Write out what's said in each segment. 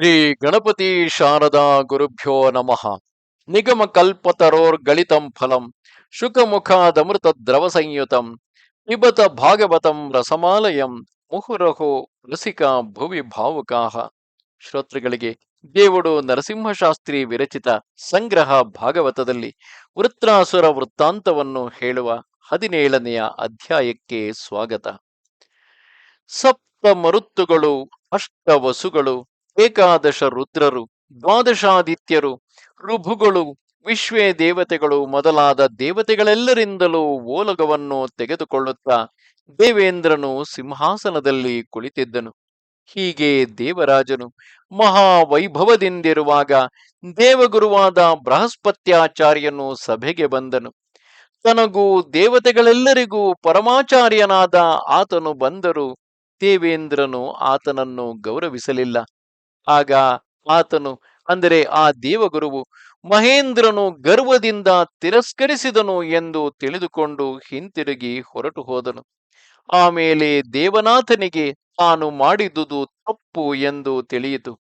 ಶ್ರೀ ಗಣಪತಿ ಶಾರದಾ ಗುರುಭ್ಯೋ ನಮಃ. ನಿಗಮ ಕಲ್ಪತರೋರ್ಗಳಿತಂ ಫಲಂ ಶುಕಮುಖಾದಮೃತ ದ್ರವ ಸಂಯುತಂ ಪಿಬತ ಭಾಗವತಂ ರಸಮಾಲಯಂ, ಮುಹುರಹೋ ರಸಿಕಾ ಭುವಿ ಭಾವುಕಾಹ. ಶ್ರೋತೃಗಳಿಗೆ ದೇವುಡು ನರಸಿಂಹಶಾಸ್ತ್ರಿ ವಿರಚಿತ ಸಂಗ್ರಹ ಭಾಗವತದಲ್ಲಿ ವೃತ್ರಾಸುರ ವೃತ್ತಾಂತವನ್ನು ಹೇಳುವ ಹದಿನೇಳನೆಯ ಅಧ್ಯಾಯಕ್ಕೆ ಸ್ವಾಗತ. ಸಪ್ತ ಮರುತ್ತುಗಳು ಅಷ್ಟ ವಸುಗಳು ಏಕಾದಶ ರುದ್ರರು, ದ್ವಾದಶಾದಿತ್ಯರು, ಋಭುಗಳು, ವಿಶ್ವೇ ದೇವತೆಗಳು ಮೊದಲಾದ ದೇವತೆಗಳೆಲ್ಲರಿಂದಲೂ ಓಲಗವನ್ನು ತೆಗೆದುಕೊಳ್ಳುತ್ತಾ ದೇವೇಂದ್ರನು ಸಿಂಹಾಸನದಲ್ಲಿ ಕುಳಿತಿದ್ದನು. ಹೀಗೆ ದೇವರಾಜನು ಮಹಾವೈಭವದಿಂದಿರುವಾಗ ದೇವಗುರುವಾದ ಬೃಹಸ್ಪತ್ಯಾಚಾರ್ಯನು ಸಭೆಗೆ ಬಂದನು. ತನಗೂ ದೇವತೆಗಳೆಲ್ಲರಿಗೂ ಪರಮಾಚಾರ್ಯನಾದ ಆತನು ಬಂದರೂ ದೇವೇಂದ್ರನು ಆತನನ್ನು ಗೌರವಿಸಲಿಲ್ಲ. ಆಗ ಆತನು, ಅಂದರೆ ಆ ದೇವಗುರುವು ಮಹೇಂದ್ರನು ಗರ್ವದಿಂದ ತಿರಸ್ಕರಿಸಿದನು ಎಂದು ತಿಳಿದುಕೊಂಡು ಹಿಂತಿರುಗಿ ಹೊರಟು ಹೋದನು. ಆಮೇಲೆ ದೇವನಾಥನಿಗೆ ತಾನು ಮಾಡಿದುದು ತಪ್ಪು ಎಂದು ತಿಳಿಯಿತು.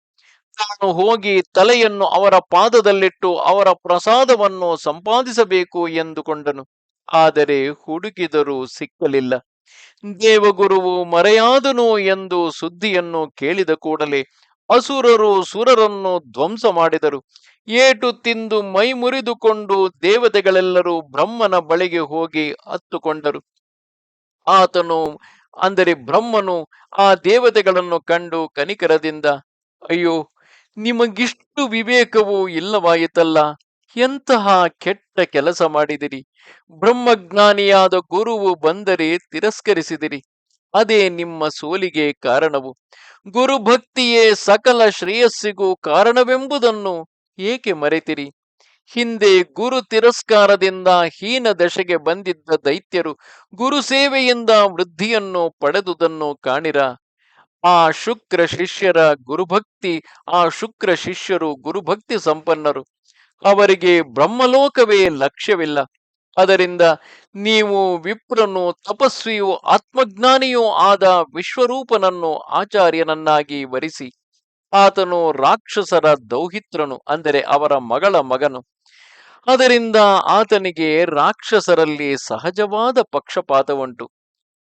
ತಾನು ಹೋಗಿ ತಲೆಯನ್ನು ಅವರ ಪಾದದಲ್ಲಿಟ್ಟು ಅವರ ಪ್ರಸಾದವನ್ನು ಸಂಪಾದಿಸಬೇಕು ಎಂದುಕೊಂಡನು. ಆದರೆ ಹುಡುಕಿದರೂ ಸಿಕ್ಕಲಿಲ್ಲ. ದೇವಗುರುವು ಮರೆಯಾದನು ಎಂದು ಸುದ್ದಿಯನ್ನು ಕೇಳಿದ ಕೂಡಲೇ ಅಸುರರು ಸುರರನ್ನು ಧ್ವಂಸ ಮಾಡಿದರು. ಏಟು ತಿಂದು ಮೈ ಮುರಿದುಕೊಂಡು ದೇವತೆಗಳೆಲ್ಲರೂ ಬ್ರಹ್ಮನ ಬಳಿಗೆ ಹೋಗಿ ಹತ್ತುಕೊಂಡರು. ಆತನು, ಅಂದರೆ ಬ್ರಹ್ಮನು, ಆ ದೇವತೆಗಳನ್ನು ಕಂಡು ಕನಿಕರದಿಂದ, ಅಯ್ಯೋ, ನಿಮಗಿಷ್ಟು ವಿವೇಕವೂ ಇಲ್ಲವಾಯಿತಲ್ಲ, ಎಂತಹ ಕೆಟ್ಟ ಕೆಲಸ ಮಾಡಿದಿರಿ. ಬ್ರಹ್ಮಜ್ಞಾನಿಯಾದ ಗುರುವು ಬಂದರೆ ತಿರಸ್ಕರಿಸಿದಿರಿ. ಅದೇ ನಿಮ್ಮ ಸೋಲಿಗೆ ಕಾರಣವು. ಗುರುಭಕ್ತಿಯೇ ಸಕಲ ಶ್ರೇಯಸ್ಸಿಗೂ ಕಾರಣವೆಂಬುದನ್ನು ಏಕೆ ಮರೆತಿರಿ? ಹಿಂದೆ ಗುರು ತಿರಸ್ಕಾರದಿಂದ ಹೀನ ದಶೆಗೆ ಬಂದಿದ್ದ ದೈತ್ಯರು ಗುರು ಸೇವೆಯಿಂದ ವೃದ್ಧಿಯನ್ನು ಪಡೆದುದನ್ನು ಕಾಣಿರ? ಆ ಶುಕ್ರ ಶಿಷ್ಯರ ಗುರುಭಕ್ತಿ, ಆ ಶುಕ್ರ ಶಿಷ್ಯರು ಗುರುಭಕ್ತಿ ಸಂಪನ್ನರು. ಅವರಿಗೆ ಬ್ರಹ್ಮಲೋಕವೇ ಲಕ್ಷ್ಯವಿಲ್ಲ. ಅದರಿಂದ ನೀವು ವಿಪ್ರನು ತಪಸ್ವಿಯೂ ಆತ್ಮಜ್ಞಾನಿಯೂ ಆದ ವಿಶ್ವರೂಪನನ್ನು ಆಚಾರ್ಯನನ್ನಾಗಿ ವರಿಸಿ, ಆತನು ರಾಕ್ಷಸರ ದೌಹಿತ್ರನು, ಅಂದರೆ ಅವರ ಮಗಳ ಮಗನು. ಅದರಿಂದ ಆತನಿಗೆ ರಾಕ್ಷಸರಲ್ಲಿ ಸಹಜವಾದ ಪಕ್ಷಪಾತವುಂಟು.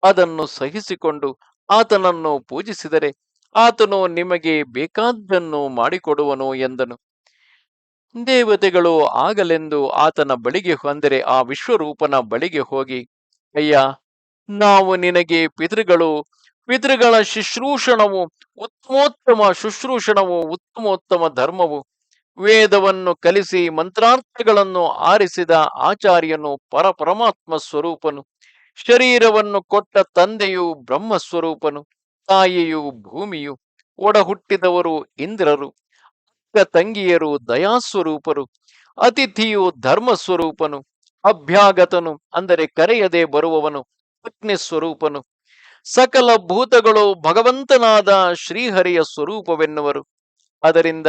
ಅದನ್ನು ಸಹಿಸಿಕೊಂಡು ಆತನನ್ನು ಪೂಜಿಸಿದರೆ ಆತನು ನಿಮಗೆ ಬೇಕಾದ್ದನ್ನು ಮಾಡಿಕೊಡುವನು ಎಂದನು. ದೇವತೆಗಳು ಆಗಲೆಂದು ಆತನ ಬಳಿಗೆ ಅಂದರೆ ಆ ವಿಶ್ವರೂಪನ ಬಳಿಗೆ ಹೋಗಿ, ಅಯ್ಯ, ನಾವು ನಿನಗೆ ಪಿತೃಗಳು. ಪಿತೃಗಳ ಶುಶ್ರೂಷಣವು ಉತ್ತಮೋತ್ತಮ ಶುಶ್ರೂಷಣವು ಉತ್ತಮೋತ್ತಮ ಧರ್ಮವು. ವೇದವನ್ನು ಕಲಿಸಿ ಮಂತ್ರಾರ್ಥಗಳನ್ನು ಆರಿಸಿದ ಆಚಾರ್ಯನು ಪರಪರಮಾತ್ಮ ಸ್ವರೂಪನು. ಶರೀರವನ್ನು ಕೊಟ್ಟ ತಂದೆಯು ಬ್ರಹ್ಮ ಸ್ವರೂಪನು. ತಾಯಿಯು ಭೂಮಿಯು. ಒಡಹುಟ್ಟಿದವರು ಇಂದ್ರರು. ಅಕ್ಕ ತಂಗಿಯರು ದಯಾಸ್ವರೂಪರು, ಅತಿಥಿಯು ಧರ್ಮ ಸ್ವರೂಪನು ಅಭ್ಯಾಗತನು ಅಂದರೆ ಕರೆಯದೆ ಬರುವವನು ಅಗ್ನಿ ಸ್ವರೂಪನು ಸಕಲ ಭೂತಗಳು ಭಗವಂತನಾದ ಶ್ರೀಹರಿಯ ಸ್ವರೂಪವೆನ್ನುವರು. ಅದರಿಂದ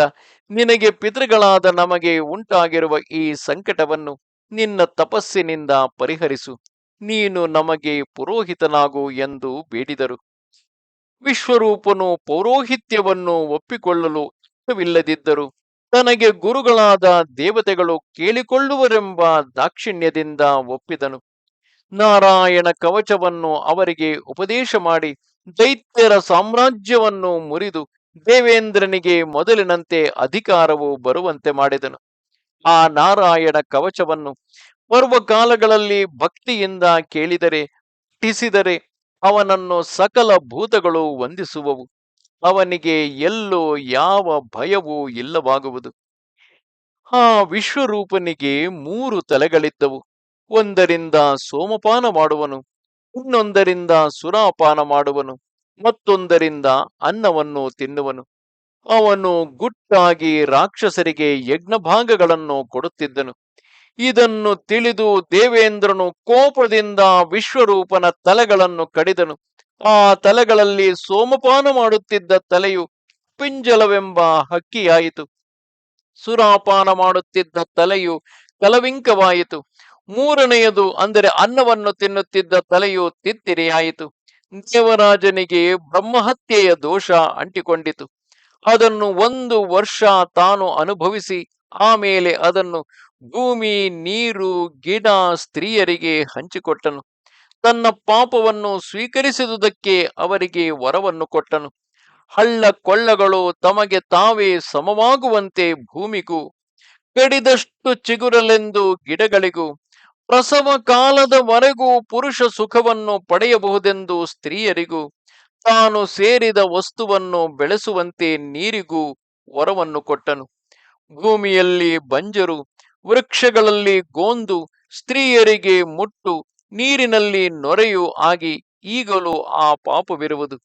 ನಿನಗೆ ಪಿತೃಗಳಾದ ನಮಗೆ ಉಂಟಾಗಿರುವ ಈ ಸಂಕಟವನ್ನು ನಿನ್ನ ತಪಸ್ಸಿನಿಂದ ಪರಿಹರಿಸು. ನೀನು ನಮಗೆ ಪುರೋಹಿತನಾಗು ಎಂದು ಬೇಡಿದರು. ವಿಶ್ವರೂಪನು ಪೌರೋಹಿತ್ಯವನ್ನು ಒಪ್ಪಿಕೊಳ್ಳಲು ಇಷ್ಟವಿಲ್ಲದಿದ್ದರು ತನಗೆ ಗುರುಗಳಾದ ದೇವತೆಗಳು ಕೇಳಿಕೊಳ್ಳುವರೆಂಬ ದಾಕ್ಷಿಣ್ಯದಿಂದ ಒಪ್ಪಿದನು. ನಾರಾಯಣ ಕವಚವನ್ನು ಅವರಿಗೆ ಉಪದೇಶ ಮಾಡಿ ದೈತ್ಯರ ಸಾಮ್ರಾಜ್ಯವನ್ನು ಮುರಿದು ದೇವೇಂದ್ರನಿಗೆ ಮೊದಲಿನಂತೆ ಅಧಿಕಾರವು ಬರುವಂತೆ ಮಾಡಿದನು. ಆ ನಾರಾಯಣ ಕವಚವನ್ನು ಪರ್ವಕಾಲಗಳಲ್ಲಿ ಭಕ್ತಿಯಿಂದ ಕೇಳಿದರೆ, ಟಿಸಿದರೆ ಅವನನ್ನು ಸಕಲ ಭೂತಗಳು ವಂದಿಸುವವು. ಅವನಿಗೆ ಎಲ್ಲೋ ಯಾವ ಭಯವೂ ಇಲ್ಲವಾಗುವುದು. ಆ ವಿಶ್ವರೂಪನಿಗೆ ಮೂರು ತಲೆಗಳಿದ್ದವು. ಒಂದರಿಂದ ಸೋಮಪಾನ ಮಾಡುವನು, ಇನ್ನೊಂದರಿಂದ ಸುರಾಪಾನ ಮಾಡುವನು, ಮತ್ತೊಂದರಿಂದ ಅನ್ನವನ್ನು ತಿನ್ನುವನು. ಅವನು ಗುಟ್ಟಾಗಿ ರಾಕ್ಷಸರಿಗೆ ಯಜ್ಞಭಾಗಗಳನ್ನು ಕೊಡುತ್ತಿದ್ದನು. ಇದನ್ನು ತಿಳಿದು ದೇವೇಂದ್ರನು ಕೋಪದಿಂದ ವಿಶ್ವರೂಪನ ತಲೆಗಳನ್ನು ಕಡಿದನು. ಆ ತಲೆಗಳಲ್ಲಿ ಸೋಮಪಾನ ಮಾಡುತ್ತಿದ್ದ ತಲೆಯು ಪಿಂಜಲವೆಂಬ ಹಕ್ಕಿಯಾಯಿತು. ಸುರಾಪಾನ ಮಾಡುತ್ತಿದ್ದ ತಲೆಯು ಕಲವಿಂಕವಾಯಿತು. ಮೂರನೆಯದು ಅಂದರೆ ಅನ್ನವನ್ನು ತಿನ್ನುತ್ತಿದ್ದ ತಲೆಯು ತಿತ್ತಿರೆಯಾಯಿತು. ದೇವರಾಜನಿಗೆ ಬ್ರಹ್ಮಹತ್ಯೆಯ ದೋಷ ಅಂಟಿಕೊಂಡಿತು. ಅದನ್ನು ಒಂದು ವರ್ಷ ತಾನು ಅನುಭವಿಸಿ, ಆಮೇಲೆ ಅದನ್ನು ಭೂಮಿ, ನೀರು, ಗಿಡ, ಸ್ತ್ರೀಯರಿಗೆ ಹಂಚಿಕೊಟ್ಟನು. ತನ್ನ ಪಾಪವನ್ನು ಸ್ವೀಕರಿಸಿದುದಕ್ಕೆ ಅವರಿಗೆ ವರವನ್ನು ಕೊಟ್ಟನು. ಹಳ್ಳ ಕೊಳ್ಳಗಳು ತಮಗೆ ತಾವೇ ಸಮವಾಗುವಂತೆ ಭೂಮಿಗೂ, ಕಡಿದಷ್ಟು ಚಿಗುರಲೆಂದು ಗಿಡಗಳಿಗೂ, ಪ್ರಸವ ಕಾಲದವರೆಗೂ ಪುರುಷ ಸುಖವನ್ನು ಪಡೆಯಬಹುದೆಂದು ಸ್ತ್ರೀಯರಿಗೂ, ತಾನು ಸೇರಿದ ವಸ್ತುವನ್ನು ಬೆಳೆಸುವಂತೆ ನೀರಿಗೂ ವರವನ್ನು ಕೊಟ್ಟನು. ಭೂಮಿಯಲ್ಲಿ ಬಂಜರು, ವೃಕ್ಷಗಳಲ್ಲಿ ಗೋಂದು, ಸ್ತ್ರೀಯರಿಗೆ ಮುಟ್ಟು ನೀರಿನಲ್ಲಿ ನೊರೆಯು ಆಗಿ ಈಗಲೂ ಆ ಪಾಪವಿರುವುದು.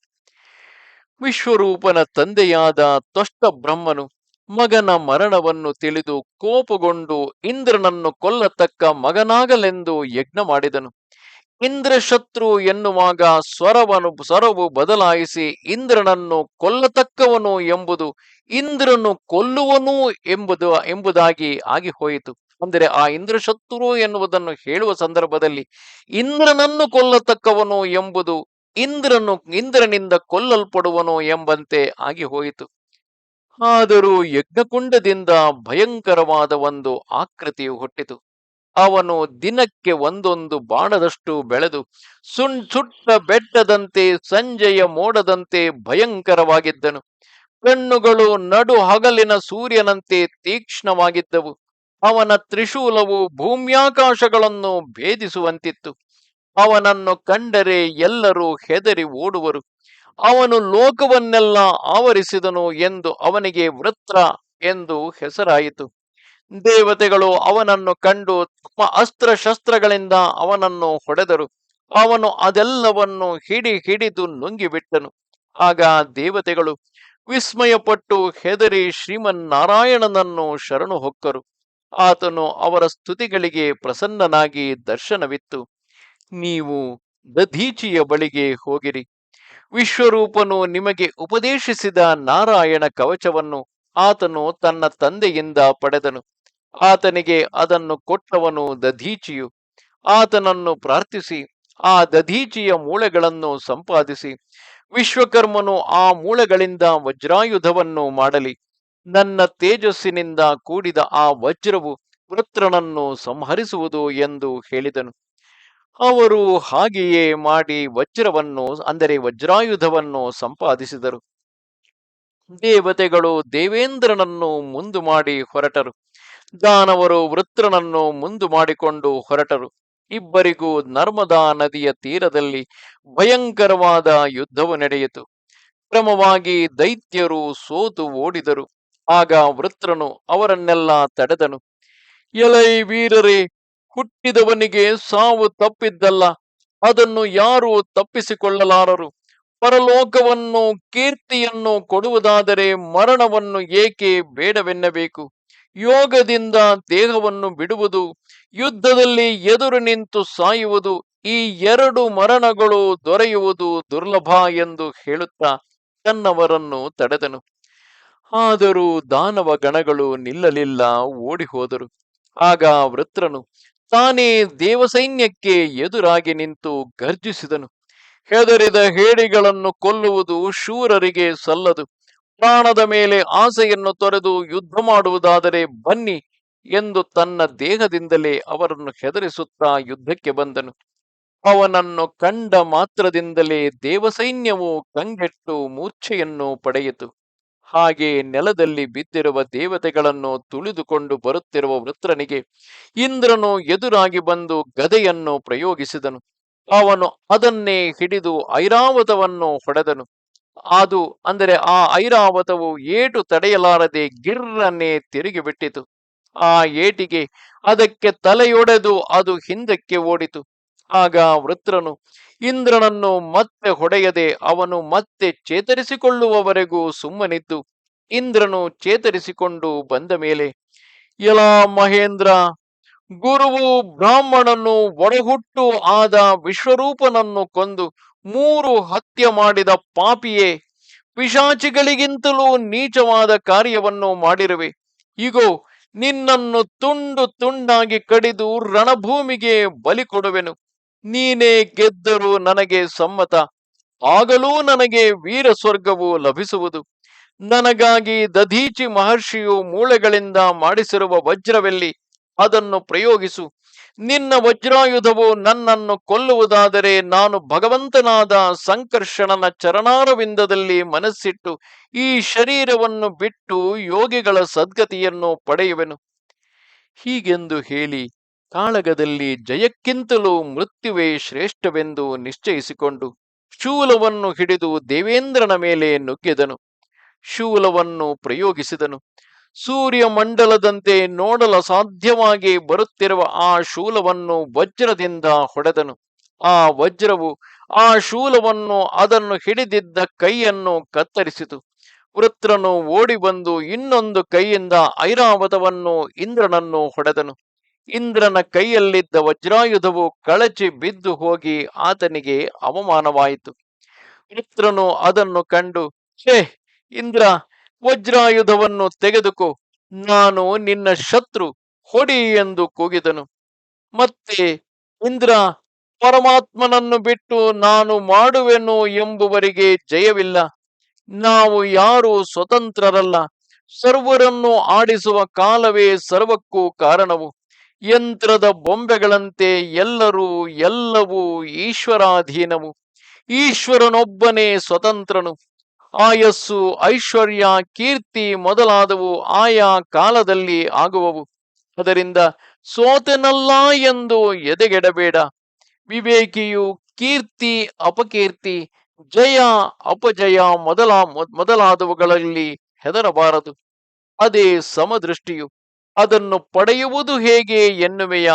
ವಿಶ್ವರೂಪನ ತಂದೆಯಾದ ತ್ವಷ್ಟ ಬ್ರಹ್ಮನು ಮಗನ ಮರಣವನ್ನು ತಿಳಿದು ಕೋಪಗೊಂಡು ಇಂದ್ರನನ್ನು ಕೊಲ್ಲತಕ್ಕ ಮಗನಾಗಲೆಂದು ಯಜ್ಞ ಮಾಡಿದನು ಇಂದ್ರ ಶತ್ರು ಎನ್ನುವಾಗ ಸ್ವರವನು, ಸ್ವರವು ಬದಲಾಯಿಸಿ ಇಂದ್ರನನ್ನು ಕೊಲ್ಲತಕ್ಕವನು ಎಂಬುದು ಇಂದ್ರನು ಕೊಲ್ಲುವನು ಎಂಬುದು, ಎಂಬುದಾಗಿ ಆಗಿ ಹೋಯಿತು ಅಂದರೆ ಆ ಇಂದ್ರ ಶತ್ರು ಎನ್ನುವುದನ್ನು ಹೇಳುವ ಸಂದರ್ಭದಲ್ಲಿ ಇಂದ್ರನನ್ನು ಕೊಲ್ಲತಕ್ಕವನು ಎಂಬುದು ಇಂದ್ರನು, ಇಂದ್ರನಿಂದ ಕೊಲ್ಲಲ್ಪಡುವನು ಎಂಬಂತೆ ಆಗಿ ಹೋಯಿತು. ಆದರೂ ಯಜ್ಞಕುಂಡದಿಂದ ಭಯಂಕರವಾದ ಒಂದು ಆಕೃತಿಯು ಹುಟ್ಟಿತು. ಅವನು ದಿನಕ್ಕೆ ಒಂದೊಂದು ಬಾಣದಷ್ಟು ಬೆಳೆದು ಸುಣ್ ಸುಟ್ಟ ಬೆಟ್ಟದಂತೆ ಸಂಜೆಯ ಮೋಡದಂತೆ ಭಯಂಕರವಾಗಿದ್ದನು. ಕಣ್ಣುಗಳು ನಡು ಹಗಲಿನ ಸೂರ್ಯನಂತೆ ತೀಕ್ಷ್ಣವಾಗಿದ್ದವು. ಅವನ ತ್ರಿಶೂಲವು ಭೂಮ್ಯಾಕಾಶಗಳನ್ನು ಭೇದಿಸುವಂತಿತ್ತು. ಅವನನ್ನು ಕಂಡರೆ ಎಲ್ಲರೂ ಹೆದರಿ ಓಡುವರು. ಅವನು ಲೋಕವನ್ನೆಲ್ಲ ಆವರಿಸಿದನು ಎಂದು ಅವನಿಗೆ ವೃತ್ರ ಎಂದು ಹೆಸರಾಯಿತು. ದೇವತೆಗಳು ಅವನನ್ನು ಕಂಡು ತಮ್ಮ ಅಸ್ತ್ರ ಶಸ್ತ್ರಗಳಿಂದ ಅವನನ್ನು ಹೊಡೆದರು. ಅವನು ಅದೆಲ್ಲವನ್ನು ಹಿಡಿ ಹಿಡಿದು ನುಂಗಿಬಿಟ್ಟನು. ಆಗ ದೇವತೆಗಳು ವಿಸ್ಮಯಪಟ್ಟು ಹೆದರಿ ಶ್ರೀಮನ್ನಾರಾಯಣನನ್ನು ಶರಣು ಹೊಕ್ಕರು. ಆತನು ಅವರ ಸ್ತುತಿಗಳಿಗೆ ಪ್ರಸನ್ನನಾಗಿ ದರ್ಶನವಿತ್ತು. ನೀವು ದಧೀಚಿಯ ಬಳಿಗೆ ಹೋಗಿರಿ. ವಿಶ್ವರೂಪನು ನಿಮಗೆ ಉಪದೇಶಿಸಿದ ನಾರಾಯಣ ಕವಚವನ್ನು ಆತನು ತನ್ನ ತಂದೆಯಿಂದ ಪಡೆದನು. ಆತನಿಗೆ ಅದನ್ನು ಕೊಟ್ಟವನು ದಧೀಚಿಯು. ಆತನನ್ನು ಪ್ರಾರ್ಥಿಸಿ, ಆ ದಧೀಚಿಯ ಮೂಳೆಗಳನ್ನು ಸಂಪಾದಿಸಿ. ವಿಶ್ವಕರ್ಮನು ಆ ಮೂಳೆಗಳಿಂದ ವಜ್ರಾಯುಧವನ್ನು ಮಾಡಲಿ. ನನ್ನ ತೇಜಸ್ಸಿನಿಂದ ಕೂಡಿದ ಆ ವಜ್ರವು ವೃತ್ರನನ್ನು ಸಂಹರಿಸುವುದು ಎಂದು ಹೇಳಿದನು. ಅವರು ಹಾಗೆಯೇ ಮಾಡಿ ವಜ್ರವನ್ನು, ಅಂದರೆ ವಜ್ರಾಯುಧವನ್ನು ಸಂಪಾದಿಸಿದರು. ದೇವತೆಗಳು ದೇವೇಂದ್ರನನ್ನು ಮುಂದು ಮಾಡಿ ಹೊರಟರು. ದಾನವರು ವೃತ್ರನನ್ನು ಮುಂದು ಮಾಡಿಕೊಂಡು ಹೊರಟರು. ಇಬ್ಬರಿಗೂ ನರ್ಮದಾ ನದಿಯ ತೀರದಲ್ಲಿ ಭಯಂಕರವಾದ ಯುದ್ಧವು ನಡೆಯಿತು. ಕ್ರಮವಾಗಿ ದೈತ್ಯರು ಸೋತು ಓಡಿದರು. ಆಗ ವೃತ್ರನು ಅವರನ್ನೆಲ್ಲ ತಡೆದನು. ಎಲೈ ವೀರರೇ, ಹುಟ್ಟಿದವನಿಗೆ ಸಾವು ತಪ್ಪಿದ್ದಲ್ಲ, ಅದನ್ನು ಯಾರೂ ತಪ್ಪಿಸಿಕೊಳ್ಳಲಾರರು? ಪರಲೋಕವನ್ನು, ಕೀರ್ತಿಯನ್ನು ಕೊಡುವುದಾದರೆ ಮರಣವನ್ನು ಏಕೆ ಬೇಡವೆನ್ನಬೇಕು? ಯೋಗದಿಂದ ದೇಹವನ್ನು ಬಿಡುವುದು, ಯುದ್ಧದಲ್ಲಿ ಎದುರು ನಿಂತು ಸಾಯುವುದು, ಈ ಎರಡು ಮರಣಗಳು ದೊರೆಯುವುದು ದುರ್ಲಭ ಎಂದು ಹೇಳುತ್ತಾ ತನ್ನವರನ್ನು ತಡೆದನು. ಆದರೂ ದಾನವ ಗಣಗಳು ನಿಲ್ಲಲಿಲ್ಲ ಓಡಿ ಹೋದರು ಆಗ ವೃತ್ರನು ತಾನೇ ದೇವಸೈನ್ಯಕ್ಕೆ ಎದುರಾಗಿ ನಿಂತು ಗರ್ಜಿಸಿದನು. ಹೆದರಿದ ಹೇಡಿಗಳನ್ನು ಕೊಲ್ಲುವುದು ಶೂರರಿಗೆ ಸಲ್ಲದು. ಪ್ರಾಣದ ಮೇಲೆ ಆಸೆಯನ್ನು ತೊರೆದು ಯುದ್ಧ ಮಾಡುವುದಾದರೆ ಬನ್ನಿ ಎಂದು ತನ್ನ ದೇಹದಿಂದಲೇ ಅವರನ್ನು ಹೆದರಿಸುತ್ತಾ ಯುದ್ಧಕ್ಕೆ ಬಂದನು. ಅವನನ್ನು ಕಂಡ ಮಾತ್ರದಿಂದಲೇ ದೇವಸೈನ್ಯವು ಕಂಗೆಟ್ಟು ಮೂರ್ಛೆಯನ್ನು ಪಡೆಯಿತು. ಹಾಗೆ ನೆಲದಲ್ಲಿ ಬಿದ್ದಿರುವ ದೇವತೆಗಳನ್ನು ತುಳಿದುಕೊಂಡು ಬರುತ್ತಿರುವ ವೃತ್ರನಿಗೆ ಇಂದ್ರನು ಎದುರಾಗಿ ಬಂದು ಗದೆಯನ್ನು ಪ್ರಯೋಗಿಸಿದನು. ಅವನು ಅದನ್ನೇ ಹಿಡಿದು ಐರಾವತವನ್ನು ಹೊಡೆದನು. ಅದು ಅಂದರೆ ಆ ಐರಾವತವು ಏಟು ತಡೆಯಲಾರದೆ ಗಿರ್ರನ್ನೇ ತಿರುಗಿ ಬಿಟ್ಟಿತು ಆ ಏಟಿಗೆ ಅದಕ್ಕೆ ತಲೆಯೊಡೆದು ಅದು ಹಿಂದಕ್ಕೆ ಓಡಿತು. ಆಗ ವೃತ್ರನು, ಇಂದ್ರನನ್ನು ಮತ್ತೆ ಹೊಡೆಯದೆ ಅವನು ಮತ್ತೆ ಚೇತರಿಸಿಕೊಳ್ಳುವವರೆಗೂ ಸುಮ್ಮನಿದ್ದು. ಇಂದ್ರನು ಚೇತರಿಸಿಕೊಂಡು ಬಂದ ಮೇಲೆ ಎಲ ಮಹೇಂದ್ರ, ಗುರುವು ಬ್ರಾಹ್ಮಣನು ಒಡಹುಟ್ಟು ಆದ ವಿಶ್ವರೂಪನನ್ನು ಕೊಂದು ಮೂರು ಹತ್ಯೆ ಮಾಡಿದ ಪಾಪಿಯೇ, ಪಿಶಾಚಿಗಳಿಗಿಂತಲೂ ನೀಚವಾದ ಕಾರ್ಯವನ್ನು ಮಾಡಿರುವೆ. ಇಗೋ, ನಿನ್ನನ್ನು ತುಂಡು ತುಂಡಾಗಿ ಕಡಿದು ರಣಭೂಮಿಗೆ ಬಲಿ ಕೊಡುವೆನು. ನೀನೇ ಗೆದ್ದರೂ ನನಗೆ ಸಮ್ಮತ. ಆಗಲೂ ನನಗೆ ವೀರ ಸ್ವರ್ಗವು ಲಭಿಸುವುದು. ನನಗಾಗಿ ದಧೀಚಿ ಮಹರ್ಷಿಯು ಮೂಳೆಗಳಿಂದ ಮಾಡಿಸಿರುವ ವಜ್ರವೆಲ್ಲಿ ಅದನ್ನು ಪ್ರಯೋಗಿಸು. ನಿನ್ನ ವಜ್ರಾಯುಧವು ನನ್ನನ್ನು ಕೊಲ್ಲುವುದಾದರೆ ನಾನು ಭಗವಂತನಾದ ಸಂಕರ್ಷಣನ ಚರಣಾರವಿಂದದಲ್ಲಿ ಮನಸ್ಸಿಟ್ಟು ಈ ಶರೀರವನ್ನು ಬಿಟ್ಟು ಯೋಗಿಗಳ ಸದ್ಗತಿಯನ್ನು ಪಡೆಯುವೆನು. ಹೀಗೆಂದು ಹೇಳಿ ಕಾಳಗದಲ್ಲಿ ಜಯಕ್ಕಿಂತಲೂ ಮೃತ್ಯುವೇ ಶ್ರೇಷ್ಠವೆಂದು ನಿಶ್ಚಯಿಸಿಕೊಂಡು ಶೂಲವನ್ನು ಹಿಡಿದು ದೇವೇಂದ್ರನ ಮೇಲೆ ನುಗ್ಗಿದನು. ಶೂಲವನ್ನು ಪ್ರಯೋಗಿಸಿದನು. ಸೂರ್ಯಮಂಡಲದಂತೆ ನೋಡಲು ಸಾಧ್ಯವಾಗಿ ಬರುತ್ತಿರುವ ಆ ಶೂಲವನ್ನು ವಜ್ರದಿಂದ ಹೊಡೆದನು. ಆ ವಜ್ರವು ಆ ಶೂಲವನ್ನು ಅದನ್ನು ಹಿಡಿದಿದ್ದ ಕೈಯನ್ನು ಕತ್ತರಿಸಿತು. ವೃತ್ರನು ಓಡಿ ಬಂದು ಇನ್ನೊಂದು ಕೈಯಿಂದ ಐರಾವತವನ್ನು ಇಂದ್ರನನ್ನು ಹೊಡೆದನು. ಇಂದ್ರನ ಕೈಯಲ್ಲಿದ್ದ ವಜ್ರಾಯುಧವು ಕಳಚಿ ಬಿದ್ದು ಹೋಗಿ ಆತನಿಗೆ ಅವಮಾನವಾಯಿತು. ವೃತ್ರನು ಅದನ್ನು ಕಂಡು ಛೇ ಇಂದ್ರ, ವಜ್ರಾಯುಧವನ್ನು ತೆಗೆದುಕೋ. ನಾನು ನಿನ್ನ ಶತ್ರು, ಹೊಡಿ ಎಂದು ಕೂಗಿದನು. ಮತ್ತೆ, ಇಂದ್ರ, ಪರಮಾತ್ಮನನ್ನು ಬಿಟ್ಟು ನಾನು ಮಾಡುವೆನು ಎಂಬುವರಿಗೆ ಜಯವಿಲ್ಲ. ನಾವು ಯಾರು ಸ್ವತಂತ್ರರಲ್ಲ. ಸರ್ವರನ್ನು ಆಡಿಸುವ ಕಾಲವೇ ಸರ್ವಕ್ಕೂ ಕಾರಣವು. ಯಂತ್ರದ ಬೊಂಬೆಗಳಂತೆ ಎಲ್ಲರೂ ಎಲ್ಲವೂ ಈಶ್ವರಾಧೀನವು. ಈಶ್ವರನೊಬ್ಬನೇ ಸ್ವತಂತ್ರನು. ಆಯಸ್ಸು, ಐಶ್ವರ್ಯ, ಕೀರ್ತಿ ಮೊದಲಾದವು ಆಯಾ ಕಾಲದಲ್ಲಿ ಆಗುವವು. ಅದರಿಂದ ಸೋತನಲ್ಲ ಎಂದು ಎದೆಗೆಡಬೇಡ. ವಿವೇಕಿಯು ಕೀರ್ತಿ, ಅಪಕೀರ್ತಿ, ಜಯ, ಅಪಜಯ ಮೊದಲ, ಮೊದಲಾದವುಗಳಲ್ಲಿ ಹೆದರಬಾರದು. ಅದೇ ಸಮದೃಷ್ಟಿಯು. ಅದನ್ನು ಪಡೆಯುವುದು ಹೇಗೆ ಎನ್ನುವೆಯ?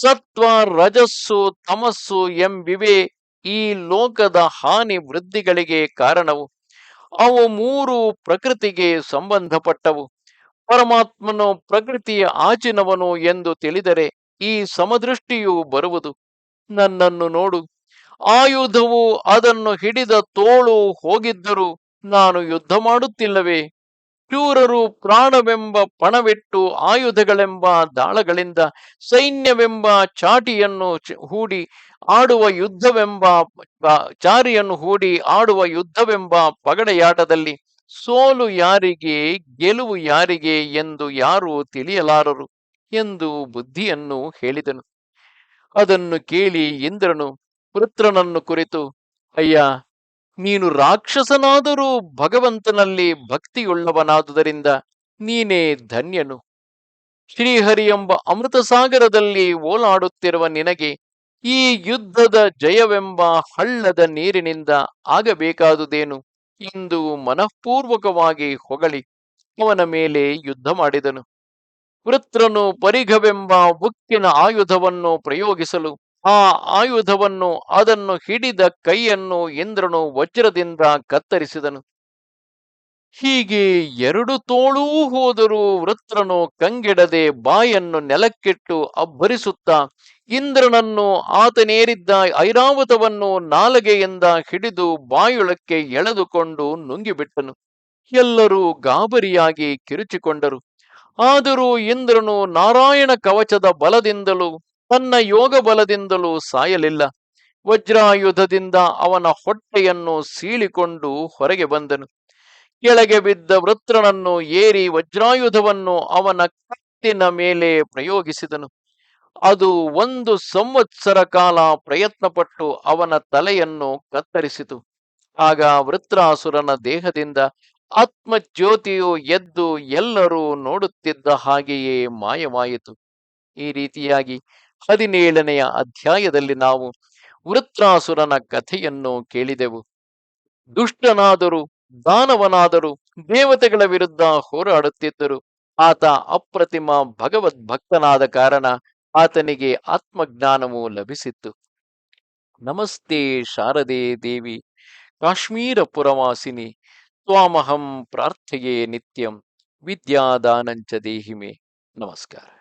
ಸತ್ವ, ರಜಸ್ಸು, ತಮಸ್ಸು ಎಂಬಿವೆ ಈ ಲೋಕದ ಹಾನಿ ವೃದ್ಧಿಗಳಿಗೆ ಕಾರಣವು. ಅವು ಮೂರು ಪ್ರಕೃತಿಗೆ ಸಂಬಂಧಪಟ್ಟವು. ಪರಮಾತ್ಮನು ಪ್ರಕೃತಿಯ ಆಚಿನವನು ಎಂದು ತಿಳಿದರೆ ಈ ಸಮದೃಷ್ಟಿಯು ಬರುವುದು. ನನ್ನನ್ನು ನೋಡು. ಆಯುಧವು ಅದನ್ನು ಹಿಡಿದ ತೋಳು ಹೋಗಿದ್ದರೂ ನಾನು ಯುದ್ಧ ಮಾಡುತ್ತಿಲ್ಲವೇ? ಶೂರರು ಪ್ರಾಣವೆಂಬ ಪಣವಿಟ್ಟು ಆಯುಧಗಳೆಂಬ ದಾಳಗಳಿಂದ ಸೈನ್ಯವೆಂಬ ಚಾಟಿಯನ್ನು ಹೂಡಿ ಆಡುವ ಯುದ್ಧವೆಂಬ ಚಾರಿಯನ್ನು ಹೂಡಿ ಆಡುವ ಯುದ್ಧವೆಂಬ ಪಗಡೆಯಾಟದಲ್ಲಿ ಸೋಲು ಯಾರಿಗೆ, ಗೆಲುವು ಯಾರಿಗೆ ಎಂದು ಯಾರು ತಿಳಿಯಲಾರರು ಎಂದು ಬುದ್ಧಿಯನ್ನು ಹೇಳಿದನು. ಅದನ್ನು ಕೇಳಿ ಇಂದ್ರನು ಪುತ್ರನನ್ನು ಕುರಿತು, ಅಯ್ಯ ನೀನು ರಾಕ್ಷಸನಾದರೂ ಭಗವಂತನಲ್ಲಿ ಭಕ್ತಿಯುಳ್ಳವನಾದುದರಿಂದ ನೀನೇ ಧನ್ಯನು. ಶ್ರೀಹರಿ ಎಂಬ ಅಮೃತ ಸಾಗರದಲ್ಲಿ ಓಲಾಡುತ್ತಿರುವ ನಿನಗೆ ಈ ಯುದ್ಧದ ಜಯವೆಂಬ ಹಳ್ಳದ ನೀರಿನಿಂದ ಆಗಬೇಕಾದುದೇನು? ಎಂದು ಮನಃಪೂರ್ವಕವಾಗಿ ಹೊಗಳಿ. ಅವನ ಮೇಲೆ ಯುದ್ಧ ಮಾಡಿದನು. ವೃತ್ರನು ಪರಿಘವೆಂಬ ಉಕ್ಕಿನ ಆಯುಧವನ್ನು ಪ್ರಯೋಗಿಸಲು ಆ ಆಯುಧವನ್ನು ಅದನ್ನು ಹಿಡಿದ ಕೈಯನ್ನು ಇಂದ್ರನು ವಜ್ರದಿಂದ ಕತ್ತರಿಸಿದನು. ಹೀಗೆ ಎರಡು ತೋಳೂ ಹೋದರೂ ವೃತ್ರನು ಕಂಗೆಡದೆ ಬಾಯನ್ನು ನೆಲಕ್ಕಿಟ್ಟು ಅಬ್ಬರಿಸುತ್ತಾ, ಇಂದ್ರನನ್ನು ಆತನೇರಿದ್ದ ಐರಾವತವನ್ನು ನಾಲಗೆಯಿಂದ ಹಿಡಿದು ಬಾಯೊಳಕ್ಕೆ ಎಳೆದುಕೊಂಡು ನುಂಗಿಬಿಟ್ಟನು. ಎಲ್ಲರೂ ಗಾಬರಿಯಾಗಿ ಕಿರುಚಿಕೊಂಡರು. ಆದರೂ ಇಂದ್ರನು ನಾರಾಯಣ ಕವಚದ ಬಲದಿಂದಲೂ ತನ್ನ ಯೋಗ ಬಲದಿಂದಲೂ ಸಾಯಲಿಲ್ಲ. ವಜ್ರಾಯುಧದಿಂದ ಅವನ ಹೊಟ್ಟೆಯನ್ನು ಸೀಳಿಕೊಂಡು ಹೊರಗೆ ಬಂದನು. ಕೆಳಗೆ ಬಿದ್ದ ವೃತ್ರನನ್ನು ಏರಿ ವಜ್ರಾಯುಧವನ್ನು ಅವನ ಕತ್ತಿನ ಮೇಲೆ ಪ್ರಯೋಗಿಸಿದನು. ಅದು ಒಂದು ಸಂವತ್ಸರ ಕಾಲ ಪ್ರಯತ್ನಪಟ್ಟು ಅವನ ತಲೆಯನ್ನು ಕತ್ತರಿಸಿತು. ಆಗ ವೃತ್ರಾಸುರನ ದೇಹದಿಂದ ಆತ್ಮಜ್ಯೋತಿಯು ಎದ್ದು ಎಲ್ಲರೂ ನೋಡುತ್ತಿದ್ದ ಹಾಗೆಯೇ ಮಾಯವಾಯಿತು. ಈ ರೀತಿಯಾಗಿ ಹದಿನೇಳನೆಯ ಅಧ್ಯಾಯದಲ್ಲಿ ನಾವು ವೃತ್ರಾಸುರನ ಕಥೆಯನ್ನು ಕೇಳಿದೆವು. ದುಷ್ಟನಾದರೂ, ದಾನವನಾದರೂ, ದೇವತೆಗಳ ವಿರುದ್ಧ ಹೋರಾಡುತ್ತಿದ್ದರು. ಆತ ಅಪ್ರತಿಮ ಭಗವದ್ ಭಕ್ತನಾದ ಕಾರಣ ಆತನಿಗೆ ಆತ್ಮಜ್ಞಾನವು ಲಭಿಸಿತ್ತು. ನಮಸ್ತೆ ಶಾರದೆ ದೇವಿ ಕಾಶ್ಮೀರ ಪುರವಾಸಿನಿ ತ್ವಾಮಹಂ ಪ್ರಾರ್ಥೆಯೇ ನಿತ್ಯಂ, ವಿದ್ಯಾದಾನಂಚ ದೇಹಿಮೆ. ನಮಸ್ಕಾರ.